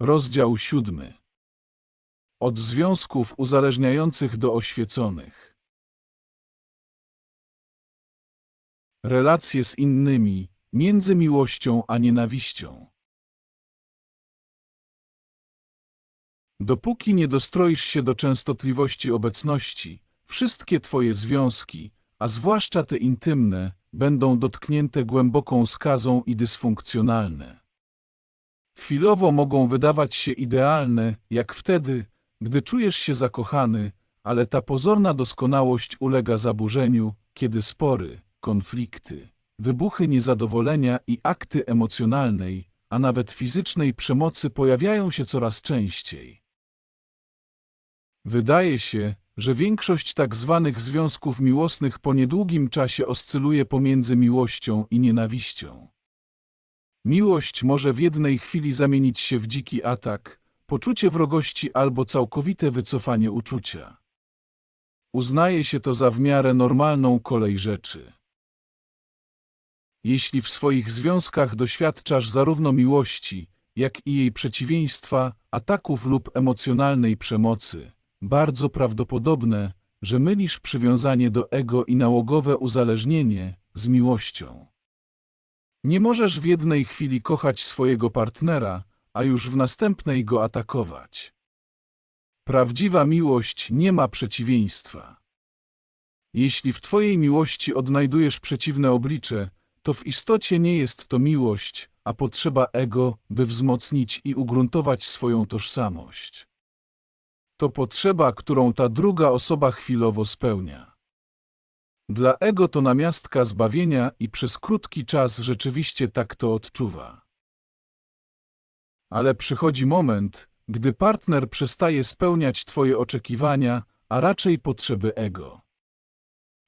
Rozdział siódmy. Od związków uzależniających do oświeconych. Relacje z innymi, między miłością a nienawiścią. Dopóki nie dostroisz się do częstotliwości obecności, wszystkie Twoje związki, a zwłaszcza te intymne, będą dotknięte głęboką skazą i dysfunkcjonalne. Chwilowo mogą wydawać się idealne, jak wtedy, gdy czujesz się zakochany, ale ta pozorna doskonałość ulega zaburzeniu, kiedy spory, konflikty, wybuchy niezadowolenia i akty emocjonalnej, a nawet fizycznej przemocy pojawiają się coraz częściej. Wydaje się, że większość tak zwanych związków miłosnych po niedługim czasie oscyluje pomiędzy miłością i nienawiścią. Miłość może w jednej chwili zamienić się w dziki atak, poczucie wrogości albo całkowite wycofanie uczucia. Uznaje się to za w miarę normalną kolej rzeczy. Jeśli w swoich związkach doświadczasz zarówno miłości, jak i jej przeciwieństwa, ataków lub emocjonalnej przemocy, bardzo prawdopodobne, że mylisz przywiązanie do ego i nałogowe uzależnienie z miłością. Nie możesz w jednej chwili kochać swojego partnera, a już w następnej go atakować. Prawdziwa miłość nie ma przeciwieństwa. Jeśli w Twojej miłości odnajdujesz przeciwne oblicze, to w istocie nie jest to miłość, a potrzeba ego, by wzmocnić i ugruntować swoją tożsamość. To potrzeba, którą ta druga osoba chwilowo spełnia. Dla ego to namiastka zbawienia i przez krótki czas rzeczywiście tak to odczuwa. Ale przychodzi moment, gdy partner przestaje spełniać Twoje oczekiwania, a raczej potrzeby ego.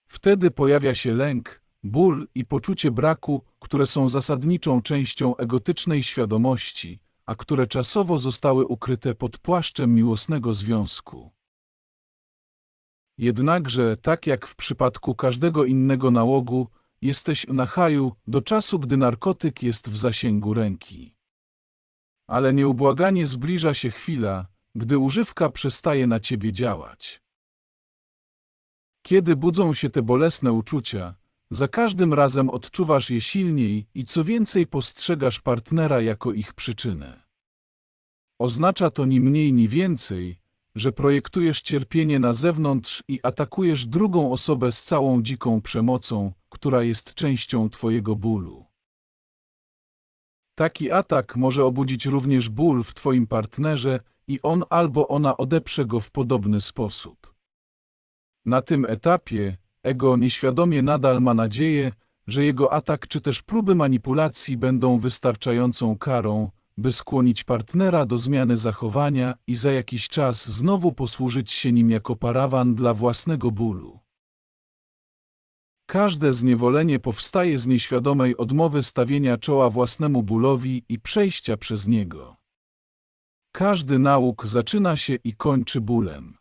Wtedy pojawia się lęk, ból i poczucie braku, które są zasadniczą częścią egotycznej świadomości, a które czasowo zostały ukryte pod płaszczem miłosnego związku. Jednakże, tak jak w przypadku każdego innego nałogu, jesteś na haju do czasu, gdy narkotyk jest w zasięgu ręki. Ale nieubłaganie zbliża się chwila, gdy używka przestaje na ciebie działać. Kiedy budzą się te bolesne uczucia, za każdym razem odczuwasz je silniej i co więcej postrzegasz partnera jako ich przyczynę. Oznacza to ni mniej ni więcej, że projektujesz cierpienie na zewnątrz i atakujesz drugą osobę z całą dziką przemocą, która jest częścią Twojego bólu. Taki atak może obudzić również ból w Twoim partnerze i on albo ona odeprze go w podobny sposób. Na tym etapie ego nieświadomie nadal ma nadzieję, że jego atak czy też próby manipulacji będą wystarczającą karą, by skłonić partnera do zmiany zachowania i za jakiś czas znowu posłużyć się nim jako parawan dla własnego bólu. Każde zniewolenie powstaje z nieświadomej odmowy stawienia czoła własnemu bólowi i przejścia przez niego. Każdy nauk zaczyna się i kończy bólem.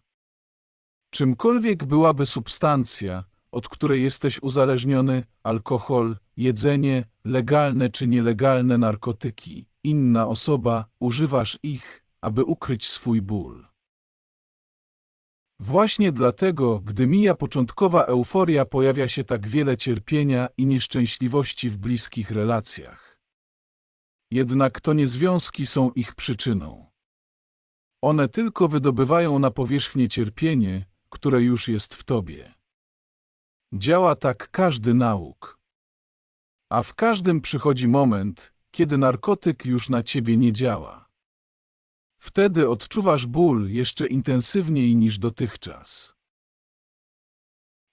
Czymkolwiek byłaby substancja, od której jesteś uzależniony, alkohol, jedzenie, legalne czy nielegalne narkotyki, inna osoba, używasz ich, aby ukryć swój ból. Właśnie dlatego, gdy mija początkowa euforia, pojawia się tak wiele cierpienia i nieszczęśliwości w bliskich relacjach. Jednak to nie związki są ich przyczyną. One tylko wydobywają na powierzchnię cierpienie, które już jest w tobie. Działa tak każdy nauk. A w każdym przychodzi moment, kiedy narkotyk już na ciebie nie działa. Wtedy odczuwasz ból jeszcze intensywniej niż dotychczas.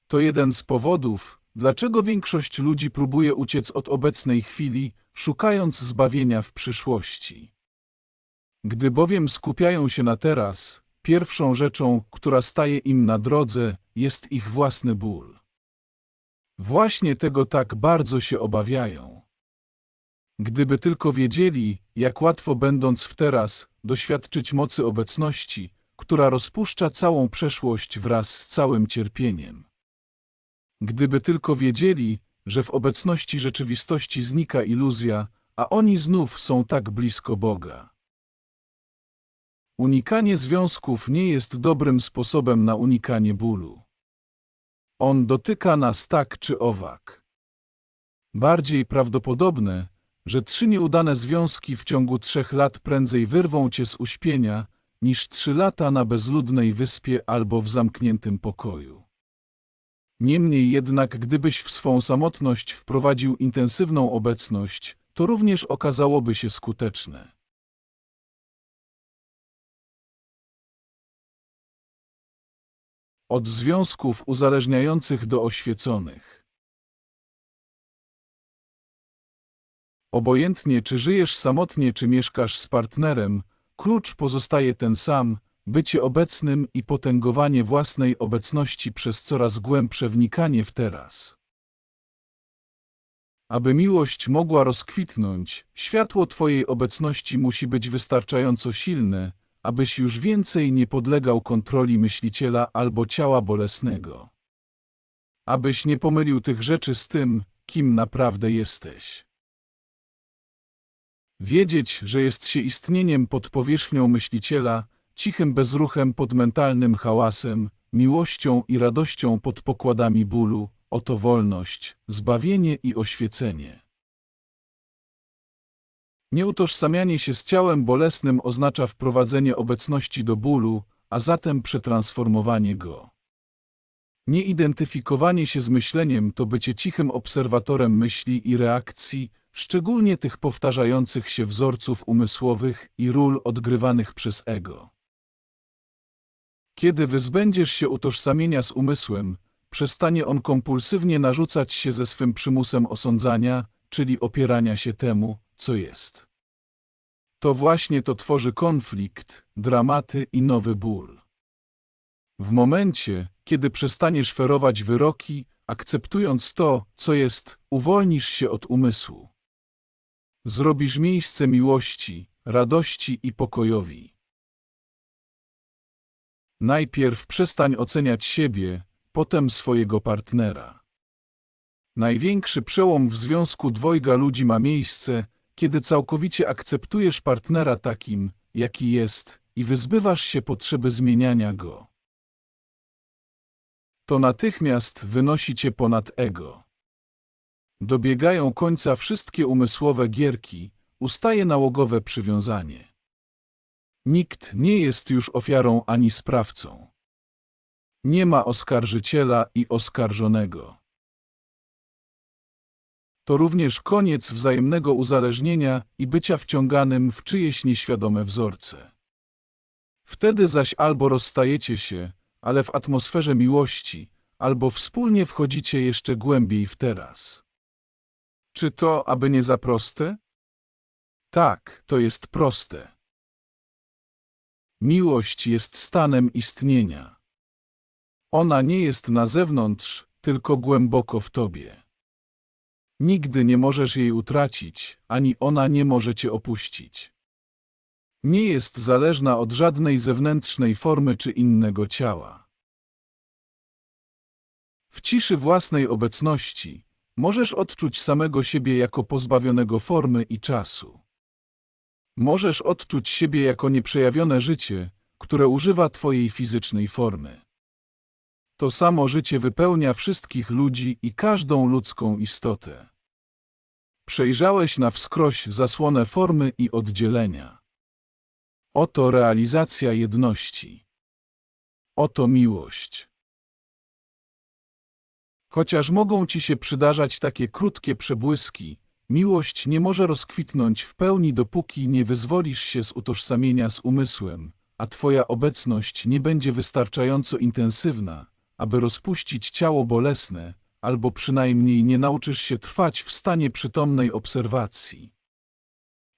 To jeden z powodów, dlaczego większość ludzi próbuje uciec od obecnej chwili, szukając zbawienia w przyszłości. Gdy bowiem skupiają się na teraz, pierwszą rzeczą, która staje im na drodze, jest ich własny ból. Właśnie tego tak bardzo się obawiają. Gdyby tylko wiedzieli, jak łatwo będąc w teraz, doświadczyć mocy obecności, która rozpuszcza całą przeszłość wraz z całym cierpieniem. Gdyby tylko wiedzieli, że w obecności rzeczywistości znika iluzja, a oni znów są tak blisko Boga. Unikanie związków nie jest dobrym sposobem na unikanie bólu. On dotyka nas tak czy owak. Bardziej prawdopodobne, że trzy nieudane związki w ciągu trzech lat prędzej wyrwą cię z uśpienia, niż trzy lata na bezludnej wyspie albo w zamkniętym pokoju. Niemniej jednak, gdybyś w swą samotność wprowadził intensywną obecność, to również okazałoby się skuteczne. Od związków uzależniających do oświeconych. Obojętnie czy żyjesz samotnie, czy mieszkasz z partnerem, klucz pozostaje ten sam, bycie obecnym i potęgowanie własnej obecności przez coraz głębsze wnikanie w teraz. Aby miłość mogła rozkwitnąć, światło Twojej obecności musi być wystarczająco silne, abyś już więcej nie podlegał kontroli myśliciela albo ciała bolesnego. Abyś nie pomylił tych rzeczy z tym, kim naprawdę jesteś. Wiedzieć, że jest się istnieniem pod powierzchnią myśliciela, cichym bezruchem pod mentalnym hałasem, miłością i radością pod pokładami bólu, oto wolność, zbawienie i oświecenie. Nieutożsamianie się z ciałem bolesnym oznacza wprowadzenie obecności do bólu, a zatem przetransformowanie go. Nieidentyfikowanie się z myśleniem to bycie cichym obserwatorem myśli i reakcji, szczególnie tych powtarzających się wzorców umysłowych i ról odgrywanych przez ego. Kiedy wyzbędziesz się utożsamienia z umysłem, przestanie on kompulsywnie narzucać się ze swym przymusem osądzania, czyli opierania się temu, co jest. To właśnie to tworzy konflikt, dramaty i nowy ból. W momencie, kiedy przestaniesz ferować wyroki, akceptując to, co jest, uwolnisz się od umysłu. Zrobisz miejsce miłości, radości i pokojowi. Najpierw przestań oceniać siebie, potem swojego partnera. Największy przełom w związku dwojga ludzi ma miejsce, kiedy całkowicie akceptujesz partnera takim, jaki jest i wyzbywasz się potrzeby zmieniania go. To natychmiast wynosi cię ponad ego. Dobiegają końca wszystkie umysłowe gierki, ustaje nałogowe przywiązanie. Nikt nie jest już ofiarą ani sprawcą. Nie ma oskarżyciela i oskarżonego. To również koniec wzajemnego uzależnienia i bycia wciąganym w czyjeś nieświadome wzorce. Wtedy zaś albo rozstajecie się, ale w atmosferze miłości, albo wspólnie wchodzicie jeszcze głębiej w teraz. Czy to, aby nie za proste? Tak, to jest proste. Miłość jest stanem istnienia. Ona nie jest na zewnątrz, tylko głęboko w tobie. Nigdy nie możesz jej utracić, ani ona nie może cię opuścić. Nie jest zależna od żadnej zewnętrznej formy czy innego ciała. W ciszy własnej obecności możesz odczuć samego siebie jako pozbawionego formy i czasu. Możesz odczuć siebie jako nieprzejawione życie, które używa twojej fizycznej formy. To samo życie wypełnia wszystkich ludzi i każdą ludzką istotę. Przejrzałeś na wskroś zasłonę formy i oddzielenia. Oto realizacja jedności. Oto miłość. Chociaż mogą ci się przydarzać takie krótkie przebłyski, miłość nie może rozkwitnąć w pełni dopóki nie wyzwolisz się z utożsamienia z umysłem, a twoja obecność nie będzie wystarczająco intensywna, aby rozpuścić ciało bolesne, albo przynajmniej nie nauczysz się trwać w stanie przytomnej obserwacji.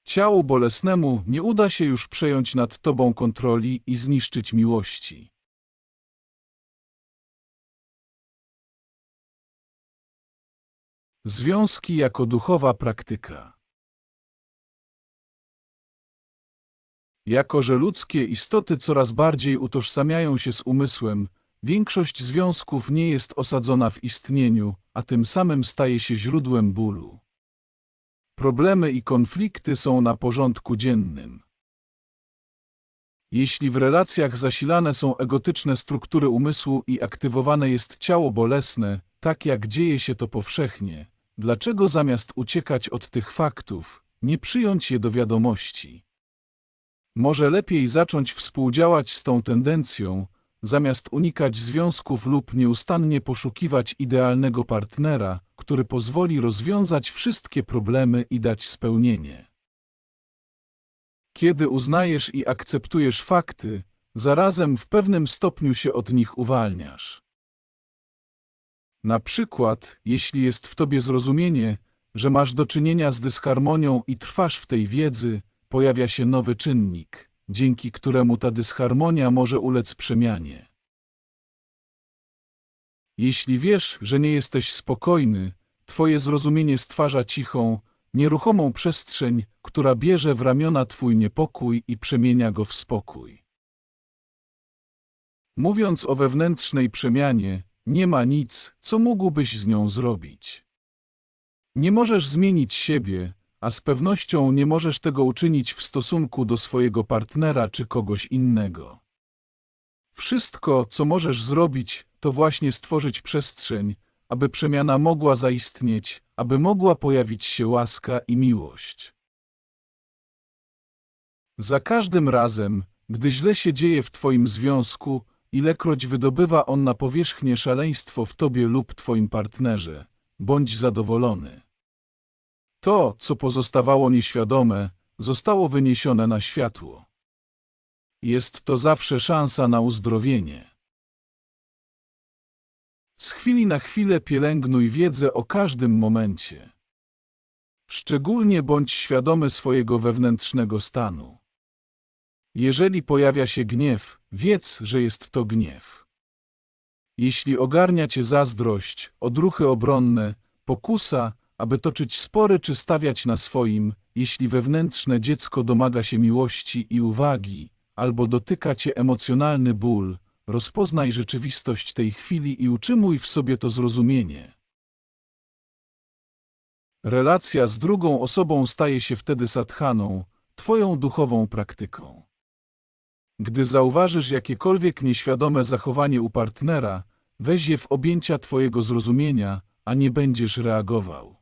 Ciału bolesnemu nie uda się już przejąć nad tobą kontroli i zniszczyć miłości. Związki jako duchowa praktyka Jako, że ludzkie istoty coraz bardziej utożsamiają się z umysłem, większość związków nie jest osadzona w istnieniu, a tym samym staje się źródłem bólu. Problemy i konflikty są na porządku dziennym. Jeśli w relacjach zasilane są egotyczne struktury umysłu i aktywowane jest ciało bolesne, tak jak dzieje się to powszechnie, dlaczego zamiast uciekać od tych faktów, nie przyjąć je do wiadomości? Może lepiej zacząć współdziałać z tą tendencją, zamiast unikać związków lub nieustannie poszukiwać idealnego partnera, który pozwoli rozwiązać wszystkie problemy i dać spełnienie. Kiedy uznajesz i akceptujesz fakty, zarazem w pewnym stopniu się od nich uwalniasz. Na przykład, jeśli jest w tobie zrozumienie, że masz do czynienia z dysharmonią i trwasz w tej wiedzy, pojawia się nowy czynnik, dzięki któremu ta dysharmonia może ulec przemianie. Jeśli wiesz, że nie jesteś spokojny, twoje zrozumienie stwarza cichą, nieruchomą przestrzeń, która bierze w ramiona twój niepokój i przemienia go w spokój. Mówiąc o wewnętrznej przemianie, nie ma nic, co mógłbyś z nią zrobić. Nie możesz zmienić siebie, a z pewnością nie możesz tego uczynić w stosunku do swojego partnera czy kogoś innego. Wszystko, co możesz zrobić, to właśnie stworzyć przestrzeń, aby przemiana mogła zaistnieć, aby mogła pojawić się łaska i miłość. Za każdym razem, gdy źle się dzieje w Twoim związku, ilekroć wydobywa on na powierzchnię szaleństwo w Tobie lub Twoim partnerze, bądź zadowolony. To, co pozostawało nieświadome, zostało wyniesione na światło. Jest to zawsze szansa na uzdrowienie. Z chwili na chwilę pielęgnuj wiedzę o każdym momencie. Szczególnie bądź świadomy swojego wewnętrznego stanu. Jeżeli pojawia się gniew, wiedz, że jest to gniew. Jeśli ogarnia cię zazdrość, odruchy obronne, pokusa, aby toczyć spory czy stawiać na swoim, jeśli wewnętrzne dziecko domaga się miłości i uwagi, albo dotyka cię emocjonalny ból, rozpoznaj rzeczywistość tej chwili i utrzymuj w sobie to zrozumienie. Relacja z drugą osobą staje się wtedy sadhaną, twoją duchową praktyką. Gdy zauważysz jakiekolwiek nieświadome zachowanie u partnera, weź je w objęcia twojego zrozumienia, a nie będziesz reagował.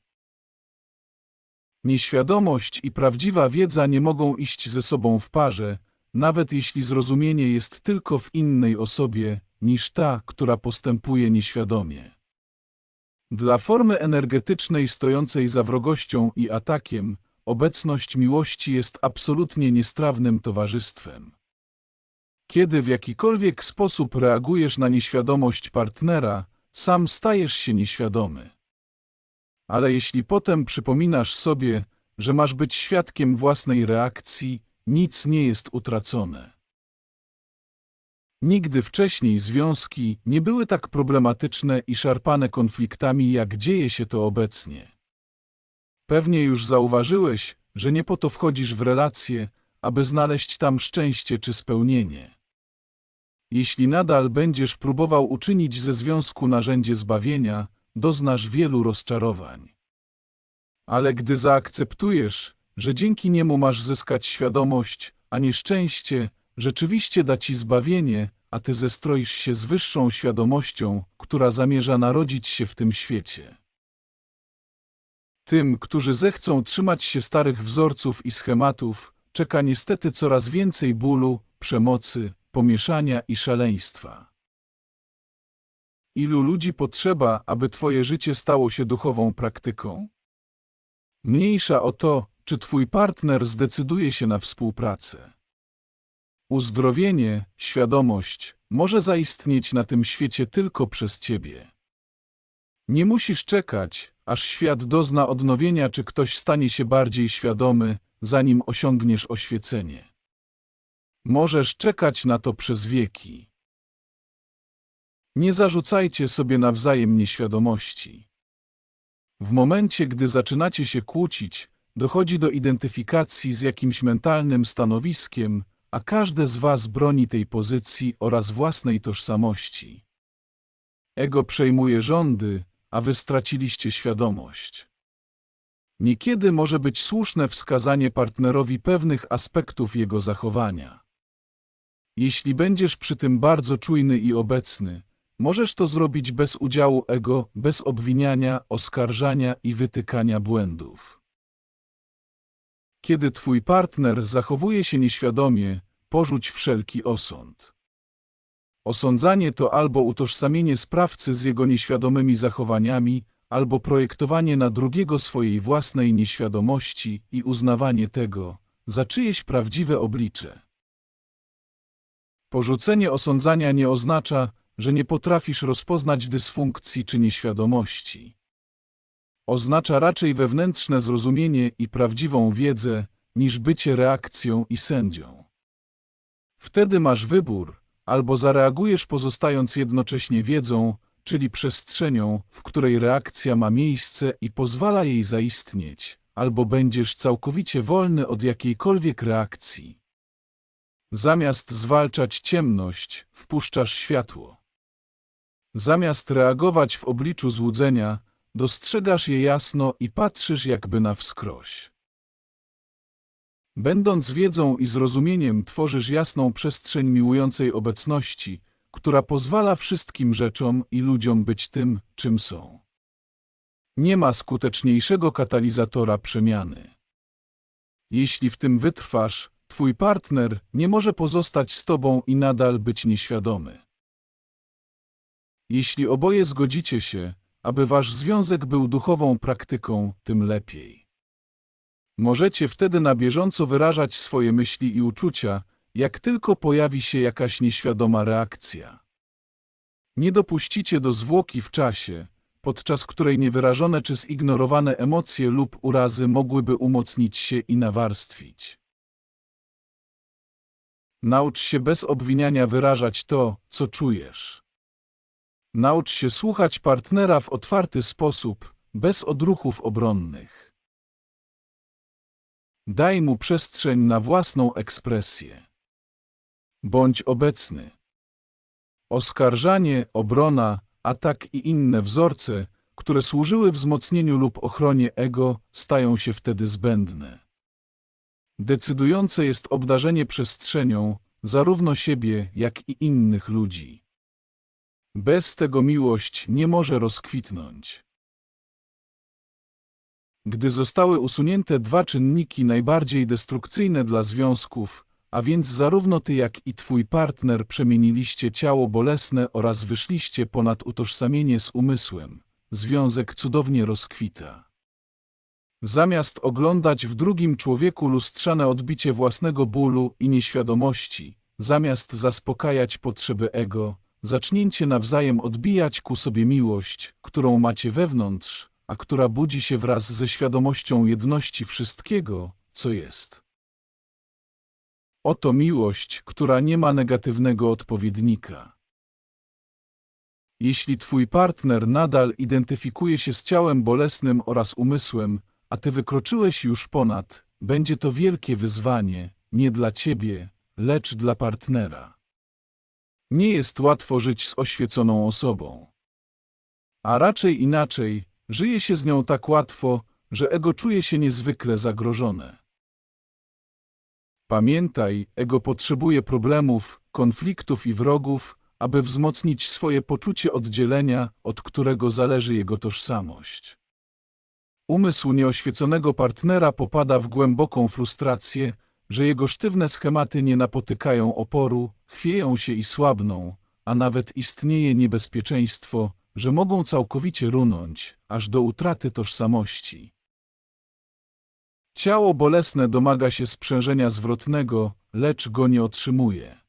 Nieświadomość i prawdziwa wiedza nie mogą iść ze sobą w parze, nawet jeśli zrozumienie jest tylko w innej osobie niż ta, która postępuje nieświadomie. Dla formy energetycznej stojącej za wrogością i atakiem, obecność miłości jest absolutnie niestrawnym towarzystwem. Kiedy w jakikolwiek sposób reagujesz na nieświadomość partnera, sam stajesz się nieświadomy. Ale jeśli potem przypominasz sobie, że masz być świadkiem własnej reakcji, nic nie jest utracone. Nigdy wcześniej związki nie były tak problematyczne i szarpane konfliktami, jak dzieje się to obecnie. Pewnie już zauważyłeś, że nie po to wchodzisz w relacje, aby znaleźć tam szczęście czy spełnienie. Jeśli nadal będziesz próbował uczynić ze związku narzędzie zbawienia, doznasz wielu rozczarowań. Ale gdy zaakceptujesz, że dzięki niemu masz zyskać świadomość, a nie szczęście, rzeczywiście da ci zbawienie, a ty zestroisz się z wyższą świadomością, która zamierza narodzić się w tym świecie. Tym, którzy zechcą trzymać się starych wzorców i schematów, czeka niestety coraz więcej bólu, przemocy, pomieszania i szaleństwa. Ilu ludzi potrzeba, aby Twoje życie stało się duchową praktyką? Mniejsza o to, czy Twój partner zdecyduje się na współpracę. Uzdrowienie, świadomość może zaistnieć na tym świecie tylko przez Ciebie. Nie musisz czekać, aż świat dozna odnowienia, czy ktoś stanie się bardziej świadomy, zanim osiągniesz oświecenie. Możesz czekać na to przez wieki. Nie zarzucajcie sobie nawzajem nieświadomości. W momencie, gdy zaczynacie się kłócić, dochodzi do identyfikacji z jakimś mentalnym stanowiskiem, a każde z was broni tej pozycji oraz własnej tożsamości. Ego przejmuje rządy, a wy straciliście świadomość. Niekiedy może być słuszne wskazanie partnerowi pewnych aspektów jego zachowania. Jeśli będziesz przy tym bardzo czujny i obecny, możesz to zrobić bez udziału ego, bez obwiniania, oskarżania i wytykania błędów. Kiedy twój partner zachowuje się nieświadomie, porzuć wszelki osąd. Osądzanie to albo utożsamienie sprawcy z jego nieświadomymi zachowaniami, albo projektowanie na drugiego swojej własnej nieświadomości i uznawanie tego za czyjeś prawdziwe oblicze. Porzucenie osądzania nie oznacza, że nie potrafisz rozpoznać dysfunkcji czy nieświadomości. Oznacza raczej wewnętrzne zrozumienie i prawdziwą wiedzę, niż bycie reakcją i sędzią. Wtedy masz wybór, albo zareagujesz pozostając jednocześnie wiedzą, czyli przestrzenią, w której reakcja ma miejsce i pozwala jej zaistnieć, albo będziesz całkowicie wolny od jakiejkolwiek reakcji. Zamiast zwalczać ciemność, wpuszczasz światło. Zamiast reagować w obliczu złudzenia, dostrzegasz je jasno i patrzysz jakby na wskroś. Będąc wiedzą i zrozumieniem, tworzysz jasną przestrzeń miłującej obecności, która pozwala wszystkim rzeczom i ludziom być tym, czym są. Nie ma skuteczniejszego katalizatora przemiany. Jeśli w tym wytrwasz, twój partner nie może pozostać z tobą i nadal być nieświadomy. Jeśli oboje zgodzicie się, aby wasz związek był duchową praktyką, tym lepiej. Możecie wtedy na bieżąco wyrażać swoje myśli i uczucia, jak tylko pojawi się jakaś nieświadoma reakcja. Nie dopuścicie do zwłoki w czasie, podczas której niewyrażone czy zignorowane emocje lub urazy mogłyby umocnić się i nawarstwić. Naucz się bez obwiniania wyrażać to, co czujesz. Naucz się słuchać partnera w otwarty sposób, bez odruchów obronnych. Daj mu przestrzeń na własną ekspresję. Bądź obecny. Oskarżanie, obrona, atak i inne wzorce, które służyły wzmocnieniu lub ochronie ego, stają się wtedy zbędne. Decydujące jest obdarzenie przestrzenią zarówno siebie, jak i innych ludzi. Bez tego miłość nie może rozkwitnąć. Gdy zostały usunięte dwa czynniki najbardziej destrukcyjne dla związków, a więc zarówno ty, jak i twój partner przemieniliście ciało bolesne oraz wyszliście ponad utożsamienie z umysłem, związek cudownie rozkwita. Zamiast oglądać w drugim człowieku lustrzane odbicie własnego bólu i nieświadomości, zamiast zaspokajać potrzeby ego, zacznięcie nawzajem odbijać ku sobie miłość, którą macie wewnątrz, a która budzi się wraz ze świadomością jedności wszystkiego, co jest. Oto miłość, która nie ma negatywnego odpowiednika. Jeśli twój partner nadal identyfikuje się z ciałem bolesnym oraz umysłem, a ty wykroczyłeś już ponad, będzie to wielkie wyzwanie, nie dla ciebie, lecz dla partnera. Nie jest łatwo żyć z oświeconą osobą. A raczej inaczej, żyje się z nią tak łatwo, że ego czuje się niezwykle zagrożone. Pamiętaj, ego potrzebuje problemów, konfliktów i wrogów, aby wzmocnić swoje poczucie oddzielenia, od którego zależy jego tożsamość. Umysł nieoświeconego partnera popada w głęboką frustrację, że jego sztywne schematy nie napotykają oporu, chwieją się i słabną, a nawet istnieje niebezpieczeństwo, że mogą całkowicie runąć, aż do utraty tożsamości. Ciało bolesne domaga się sprzężenia zwrotnego, lecz go nie otrzymuje.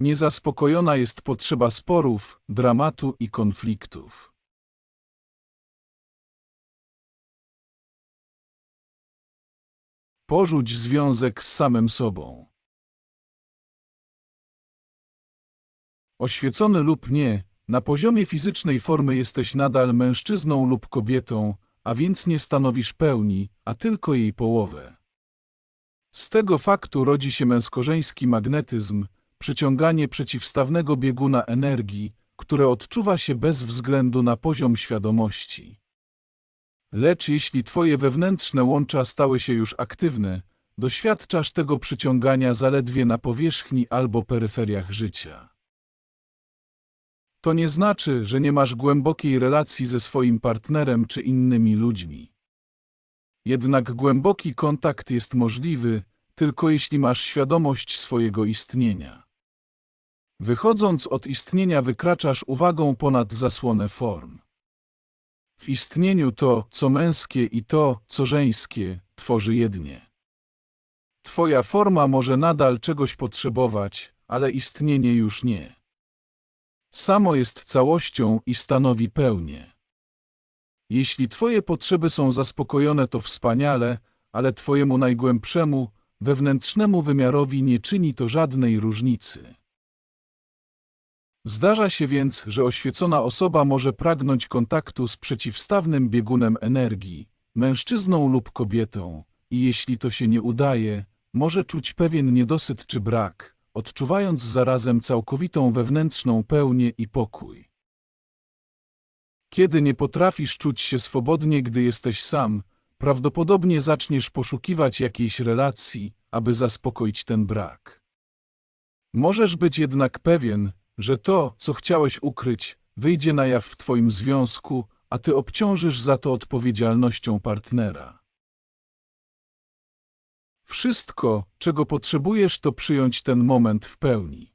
Niezaspokojona jest potrzeba sporów, dramatu i konfliktów. Porzuć związek z samym sobą. Oświecony lub nie, na poziomie fizycznej formy jesteś nadal mężczyzną lub kobietą, a więc nie stanowisz pełni, a tylko jej połowę. Z tego faktu rodzi się męskożeński magnetyzm, przyciąganie przeciwstawnego bieguna energii, które odczuwa się bez względu na poziom świadomości. Lecz jeśli twoje wewnętrzne łącza stały się już aktywne, doświadczasz tego przyciągania zaledwie na powierzchni albo peryferiach życia. To nie znaczy, że nie masz głębokiej relacji ze swoim partnerem czy innymi ludźmi. Jednak głęboki kontakt jest możliwy, tylko jeśli masz świadomość swojego istnienia. Wychodząc od istnienia wykraczasz uwagą ponad zasłonę form. W istnieniu to, co męskie i to, co żeńskie, tworzy jednie. Twoja forma może nadal czegoś potrzebować, ale istnienie już nie. Samo jest całością i stanowi pełnię. Jeśli Twoje potrzeby są zaspokojone, to wspaniale, ale Twojemu najgłębszemu, wewnętrznemu wymiarowi nie czyni to żadnej różnicy. Zdarza się więc, że oświecona osoba może pragnąć kontaktu z przeciwstawnym biegunem energii, mężczyzną lub kobietą, i jeśli to się nie udaje, może czuć pewien niedosyt czy brak, odczuwając zarazem całkowitą wewnętrzną pełnię i pokój. Kiedy nie potrafisz czuć się swobodnie, gdy jesteś sam, prawdopodobnie zaczniesz poszukiwać jakiejś relacji, aby zaspokoić ten brak. Możesz być jednak pewien, że to, co chciałeś ukryć, wyjdzie na jaw w Twoim związku, a Ty obciążysz za to odpowiedzialnością partnera. Wszystko, czego potrzebujesz, to przyjąć ten moment w pełni.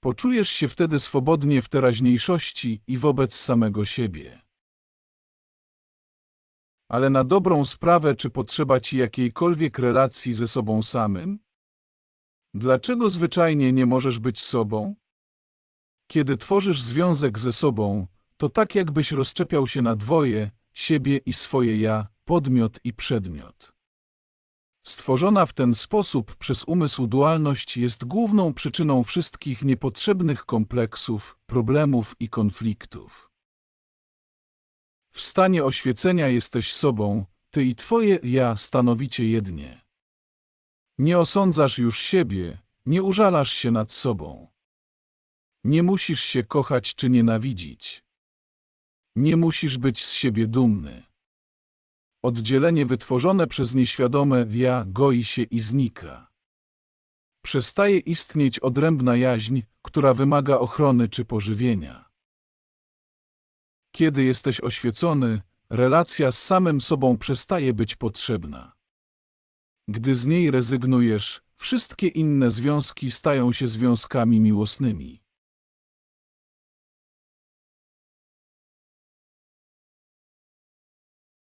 Poczujesz się wtedy swobodnie w teraźniejszości i wobec samego siebie. Ale na dobrą sprawę, czy potrzeba ci jakiejkolwiek relacji ze sobą samym? Dlaczego zwyczajnie nie możesz być sobą? Kiedy tworzysz związek ze sobą, to tak jakbyś rozczepiał się na dwoje, siebie i swoje ja, podmiot i przedmiot. Stworzona w ten sposób przez umysł dualność jest główną przyczyną wszystkich niepotrzebnych kompleksów, problemów i konfliktów. W stanie oświecenia jesteś sobą, ty i twoje ja stanowicie jednie. Nie osądzasz już siebie, nie użalasz się nad sobą. Nie musisz się kochać czy nienawidzić. Nie musisz być z siebie dumny. Oddzielenie wytworzone przez nieświadome ja goi się i znika. Przestaje istnieć odrębna jaźń, która wymaga ochrony czy pożywienia. Kiedy jesteś oświecony, relacja z samym sobą przestaje być potrzebna. Gdy z niej rezygnujesz, wszystkie inne związki stają się związkami miłosnymi.